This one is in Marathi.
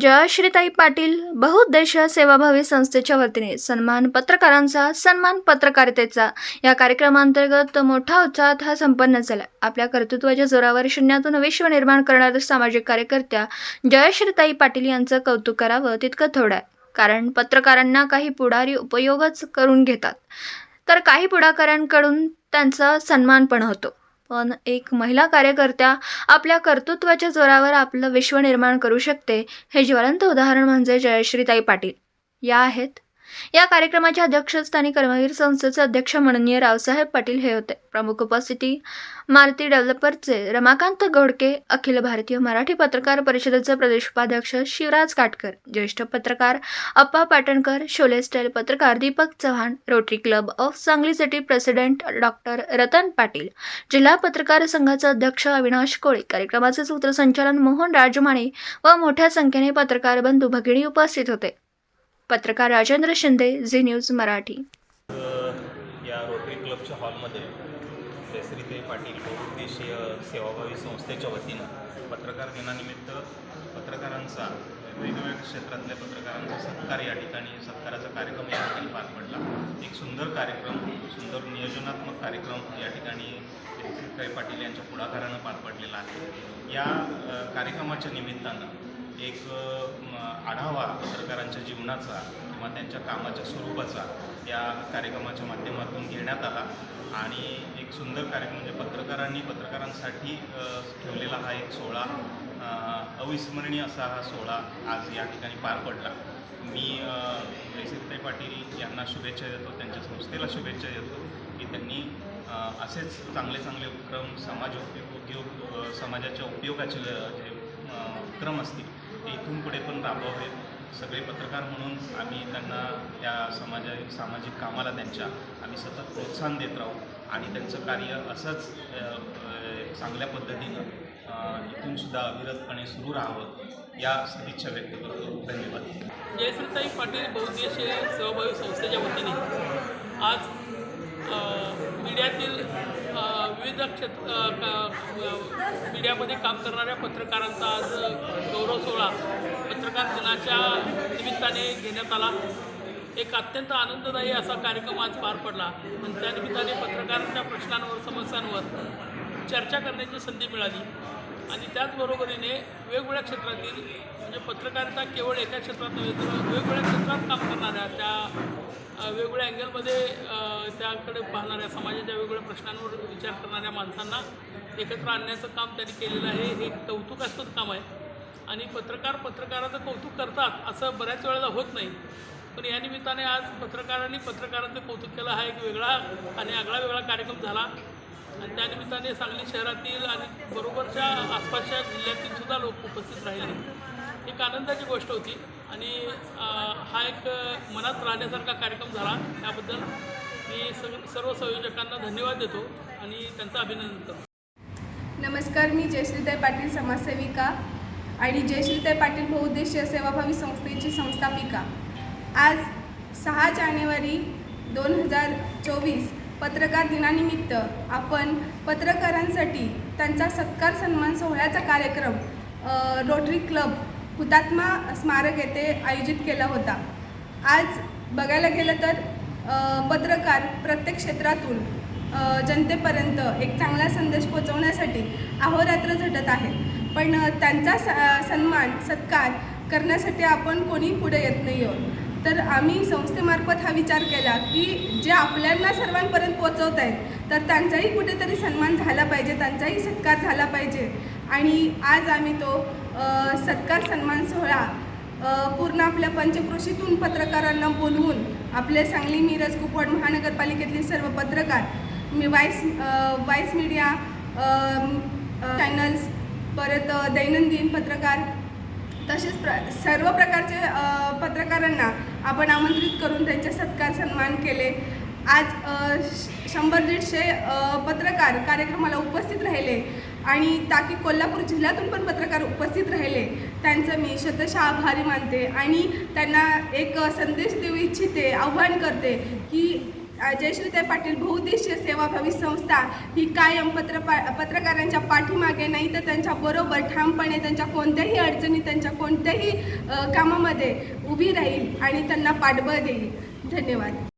जयश्रीताई पाटील बहुउद्देशीय सेवाभावी संस्थेच्या वतीने सन्मान पत्रकारांचा सन्मान पत्रकारितेचा या कार्यक्रमांतर्गत मोठा उत्साहात हा संपन्न झाला. आपल्या कर्तृत्वाच्या जोरावर शून्यातून विश्व निर्माण करणाऱ्या सामाजिक कार्यकर्त्या जयश्रीताई पाटील यांचं कौतुक करावं तितकं थोडं आहे. कारण पत्रकारांना काही पुढारी उपयोगच करून घेतात. तर काही पुढाकारांकडून त्यांचा सन्मान पण होतो. पण एक महिला कार्यकर्त्या आपल्या कर्तृत्वाच्या जोरावर आपलं विश्व निर्माण करू शकते. हे ज्वलंत उदाहरण म्हणजे जयश्रीताई पाटील. या आहेत या कार्यक्रमाच्या अध्यक्षस्थानी कर्मवीर संस्थेचे अध्यक्ष माननीय रावसाहेब पाटील हे होते. प्रमुख उपस्थिती मारुती डेव्हलपरचे रमाकांत गोडके अखिल भारतीय मराठी पत्रकार परिषदेचे प्रदेश उपाध्यक्ष शिवराज काटकर ज्येष्ठ पत्रकार अप्पा पाटणकर शोले स्टाईल पत्रकार Deepak Chavan Rotary Club of Sangli city president doctor Ratan Patil जिल्हा पत्रकार संघाचे अध्यक्ष अविनाश कोळी कार्यक्रमाचे सूत्रसंचालन मोहन राजमाणे व मोठ्या संख्येने पत्रकार बंधू भगिनी उपस्थित होते. पत्रकार राजेंद्र शिंदे झी न्यूज मराठी. या रोटरी क्लबच्या हॉलमध्ये जयश्रीताई पाटील बहुउद्देशीय सेवाभावी संस्थेच्या वतीनं पत्रकार दिनानिमित्त पत्रकारांचा वेगवेगळ्या क्षेत्रातल्या पत्रकारांचा सत्कार या ठिकाणी सत्काराचा कार्यक्रम या ठिकाणी पार पडला. एक सुंदर कार्यक्रम सुंदर नियोजनात्मक कार्यक्रम या ठिकाणी जयश्रीताई पाटील यांच्या पुढाकारानं पार पडलेला आहे. या कार्यक्रमाच्या निमित्तानं एक आढावा पत्रकारांच्या जीवनाचा किंवा त्यांच्या कामाच्या स्वरूपाचा या कार्यक्रमाच्या माध्यमातून घेण्यात आला. आणि एक सुंदर कार्यक्रम म्हणजे पत्रकारांनी पत्रकारांसाठी ठेवलेला हा एक सोहळा अविस्मरणीय असा हा सोहळा आज या ठिकाणी पार पडला. मी अ, पाटील यांना शुभेच्छा देतो त्यांच्या संस्थेला शुभेच्छा देतो की त्यांनी असेच चांगले चांगले उपक्रम समाज उपयोग उद्योग समाजाच्या उपयोगाचे जे उपक्रम असतील ते इथून पुढे पण राबवावेत सगळे पत्रकार म्हणून आम्ही त्यांना त्या समाजा सामाजिक कामाला त्यांच्या आम्ही सतत प्रोत्साहन देत राहू आणि त्यांचं कार्य असंच चांगल्या पद्धतीनं इथून सुद्धा अविरतपणे सुरू राहावं या सदिच्छा व्यक्त करतो. धन्यवाद. जयश्रीताई पाटील बहुद्देशीय सहभागी संस्थेच्या वतीने आज मीडियातील विविध क्षेत्र मीडियामध्ये काम करणाऱ्या पत्रकारांचा आज गौरव सोहळा पत्रकार दिनाच्या निमित्ताने घेण्यात आला. एक अत्यंत आनंददायी असा कार्यक्रम आज पार पडला. आणि त्यानिमित्ताने पत्रकारांच्या प्रश्नांवर समस्यांवर चर्चा करण्याची संधी मिळाली. आणि त्याचबरोबरीने वेगवेगळ्या क्षेत्रातील म्हणजे पत्रकारिता केवळ एका क्षेत्रात नव्हे तर वेगवेगळ्या क्षेत्रात काम करणाऱ्या त्या वेगवेगळ्या अँगलमध्ये त्याकडे पाहणाऱ्या समाजाच्या प्रश्नांवर विचार करणाऱ्या माणसांना एकत्र आणण्याचं काम त्यांनी केलेलं आहे. हे एक कौतुकास्पद काम आहे. आणि पत्रकार पत्रकाराचं कौतुक करतात असं बऱ्याच वेळेला होत नाही. पण या निमित्ताने आज पत्रकारांनी पत्रकारांचं कौतुक केलं. हा एक वेगळा आणि आगळा वेगळा कार्यक्रम झाला. आणि त्यानिमित्ताने सांगली शहरातील आणि बरोबरच्या आसपासच्या जिल्ह्यातील सुद्धा लोक उपस्थित राहिले. एक आनंदाची गोष्ट होती. आणि हा एक मनात राहण्यासारखा कार्यक्रम झाला. त्याबद्दल मी सग सर्व संयोजकांना धन्यवाद देतो आणि त्यांचं अभिनंदन करतो. नमस्कार मी जयश्रीताई पाटील समाजसेविका आणि जयश्रीताई पाटील बहुउद्देशीय सेवाभावी संस्थेची संस्थापिका. आज सहा जानेवारी दोन हजार चोवीस पत्रकार दिनानिमित्त आपण पत्रकारांसाठी त्यांचा सत्कार सन्मान सोहळ्याचा कार्यक्रम रोटरी क्लब हुतात्मा स्मारक येथे आयोजित केला होता. आज बघायला गेलं तर पत्रकार प्रत्येक क्षेत्रातून जनतेपर्यंत एक चांगला संदेश पोचवण्यासाठी अहोरात्र झटत आहेत. पण त्यांचा स सन्मान सत्कार करण्यासाठी आपण कोणी पुढे येत नाही आहोत तर आम्ही संस्थेमार्फत हा विचार केला की जे आपल्याला सर्वांपर्यंत पोचवत आहेत तर त्यांचाही कुठेतरी सन्मान झाला पाहिजे त्यांचाही सत्कार झाला पाहिजे. आणि आज आम्ही तो सत्कार सन्मान सोहळा पूर्ण आपल्या पंचक्रोशीतून पत्रकारांना बोलवून आपले सांगली मिरज कुपवाड महानगरपालिकेतले सर्व पत्रकार मी वाईस वाईस मीडिया चॅनल्स परत दैनंदिन पत्रकार तसेच प्र सर्व प्रकारचे पत्रकारांना आपण आमंत्रित करून त्यांचे सत्कार सन्मान केले. आज श- शंभर दीडशे पत्रकार कार्यक्रमाला उपस्थित राहिले आणि ताकी कोल्हापूर जिल्ह्यातून पण पत्रकार उपस्थित राहिले. त्यांचं मी शतशः आभारी मानते आणि त्यांना एक संदेश देऊ इच्छिते आव्हान करते की जयश्रीताई पाटील बहुउद्देशीय सेवाभावी संस्था ही कायम पत्र पा पत्रकारांच्या पाठीमागे नाही तर त्यांच्या बरोबर ठामपणे त्यांच्या कोणत्याही अडचणी त्यांच्या कोणत्याही कामामध्ये उभी राहील आणि त्यांना पाठबळ देईल. धन्यवाद.